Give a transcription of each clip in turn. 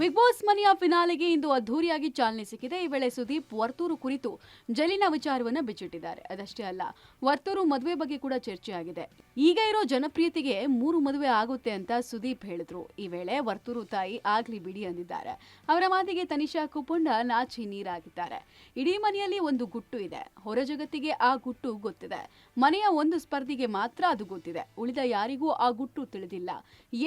Big boss ಮನೆಯ ಫಿನಾಲೆಗೆ ಇಂದು ಅದ್ಧೂರಿಯಾಗಿ ಚಾಲನೆ ಸಿಕ್ಕಿದೆ. ಈ ವೇಳೆ ಸುದೀಪ್ ವರ್ತೂರು ಕುರಿತು ಜೈಲಿನ ವಿಚಾರವನ್ನ ಬಿಚ್ಚಿಟ್ಟಿದ್ದಾರೆ. ಅದಷ್ಟೇ ಅಲ್ಲ, ವರ್ತೂರು ಮದುವೆ ಬಗ್ಗೆ ಕೂಡ ಚರ್ಚೆಯಾಗಿದೆ. ಈಗ ಇರೋ ಜನಪ್ರಿಯತೆಗೆ ಮೂರು ಮದುವೆ ಆಗುತ್ತೆ ಅಂತ ಸುದೀಪ್ ಹೇಳಿದ್ರು. ಈ ವೇಳೆ ವರ್ತೂರು ತಾಯಿ ಆಗ್ಲಿ ಬಿಡಿ ಅಂದಿದ್ದಾರೆ. ಅವರ ಮಾತಿಗೆ ತನಿಷಾ ಕುಪುಂಡ ನಾಚಿ ನೀರಾಗಿದ್ದಾರೆ. ಇಡೀ ಮನೆಯಲ್ಲಿ ಒಂದು ಗುಟ್ಟು ಇದೆ. ಹೊರ ಜಗತ್ತಿಗೆ ಆ ಗುಟ್ಟು ಗೊತ್ತಿದೆ. ಮನೆಯ ಒಂದು ಸ್ಪರ್ಧಿಗೆ ಮಾತ್ರ ಅದು ಗೊತ್ತಿದೆ. ಉಳಿದ ಯಾರಿಗೂ ಆ ಗುಟ್ಟು ತಿಳಿದಿಲ್ಲ.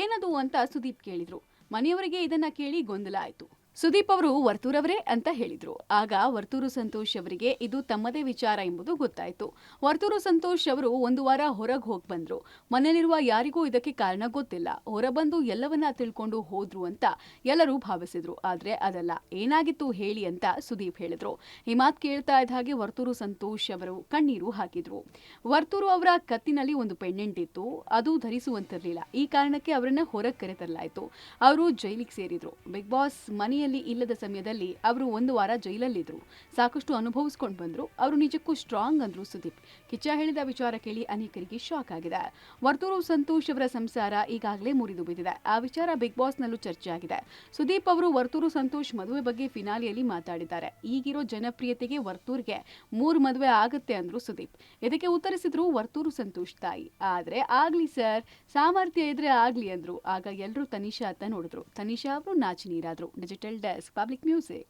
ಏನದು ಅಂತ ಸುದೀಪ್ ಕೇಳಿದ್ರು. ಮನೆಯವರಿಗೆ ಇದನ್ನ ಕೇಳಿ ಗೊಂದಲ ಆಯ್ತು. ಸುದೀಪ್ ಅವರು ವರ್ತೂರವರೇ ಅಂತ ಹೇಳಿದ್ರು. ಆಗ ವರ್ತೂರು ಸಂತೋಷ್ ಅವರಿಗೆ ಇದು ತಮ್ಮದೇ ವಿಚಾರ ಎಂಬುದು ಗೊತ್ತಾಯಿತು. ವರ್ತೂರು ಸಂತೋಷ್ ಅವರು ಒಂದು ವಾರ ಹೊರಗೆ ಹೋಗಿ ಬಂದ್ರು. ಮನೆಯಲ್ಲಿರುವ ಯಾರಿಗೂ ಇದಕ್ಕೆ ಕಾರಣ ಗೊತ್ತಿಲ್ಲ. ಹೊರಬಂದು ಎಲ್ಲವನ್ನ ತಿಳ್ಕೊಂಡು ಹೋದ್ರು ಅಂತ ಎಲ್ಲರೂ ಭಾವಿಸಿದ್ರು. ಆದ್ರೆ ಅದಲ್ಲ ಏನಾಗಿತ್ತು ಹೇಳಿ ಅಂತ ಸುದೀಪ್ ಹೇಳಿದ್ರು. ಈ ಮಾತು ಕೇಳ್ತಾ ಇದ್ದ ಹಾಗೆ ವರ್ತೂರು ಸಂತೋಷ್ ಅವರು ಕಣ್ಣೀರು ಹಾಕಿದ್ರು. ವರ್ತೂರು ಅವರ ಕತ್ತಿನಲ್ಲಿ ಒಂದು ಪೆಂಡೆಂಟ್ ಇತ್ತು. ಅದು ಧರಿಸುವಂತಿರಲಿಲ್ಲ. ಈ ಕಾರಣಕ್ಕೆ ಅವರನ್ನ ಹೊರಗೆ ಕರೆತರಲಾಯಿತು. ಅವರು ಜೈಲಿಗೆ ಸೇರಿದ್ರು. ಬಿಗ್ ಬಾಸ್ ಮನೆಯಲ್ಲಿ ಇಲ್ಲದ ಸಮಯದಲ್ಲಿ ಅವರು ಒಂದು ವಾರ ಜೈಲಲ್ಲಿದ್ದರು ಸಾಕಷ್ಟು ಅನುಭವಿಸ್ಕೊಂಡು ಬಂದರು. ಅವರು ನಿಜಕ್ಕೂ ಸ್ಟ್ರಾಂಗ್ ಅಂದ್ರು ಸುದೀಪ್. ಕಿಚ್ಚ ಹೇಳಿದ ವಿಚಾರ ಕೇಳಿ ಅನೇಕರಿಗೆ ಶಾಕ್ ಆಗಿದೆ. ವರ್ತೂರು ಸಂತೋಷ್ ಅವರ ಸಂಸಾರ ಈಗಾಗಲೇ ಮುರಿದು ಬಿದ್ದಿದೆ. ಆ ವಿಚಾರ ಬಿಗ್ ಬಾಸ್ ನಲ್ಲೂ ಚರ್ಚೆ ಆಗಿದೆ. ಸುದೀಪ್ ಅವರು ವರ್ತೂರು ಸಂತೋಷ್ ಮದುವೆ ಬಗ್ಗೆ ಫಿನಾಲಿಯಲ್ಲಿ ಮಾತಾಡಿದ್ದಾರೆ. ಈಗಿರೋ ಜನಪ್ರಿಯತೆಗೆ ವರ್ತೂರ್ಗೆ ಮೂರು ಮದುವೆ ಆಗುತ್ತೆ ಅಂದ್ರು ಸುದೀಪ್. ಇದಕ್ಕೆ ಉತ್ತರಿಸಿದ್ರು ವರ್ತೂರು ಸಂತೋಷ್ ತಾಯಿ. ಆದ್ರೆ ಆಗ್ಲಿ ಸರ್, ಸಾಮರ್ಥ್ಯ ಇದ್ರೆ ಆಗ್ಲಿ ಅಂದ್ರು. ಆಗ ಎಲ್ಲರೂ ತನಿಷಾ ಅಂತ ನೋಡಿದ್ರು. ತನಿಷಾ ಅವರು ನಾಚಿ ನೀರಾದ್ರು ಡಿಜಿಟಲ್ Desk Public Music.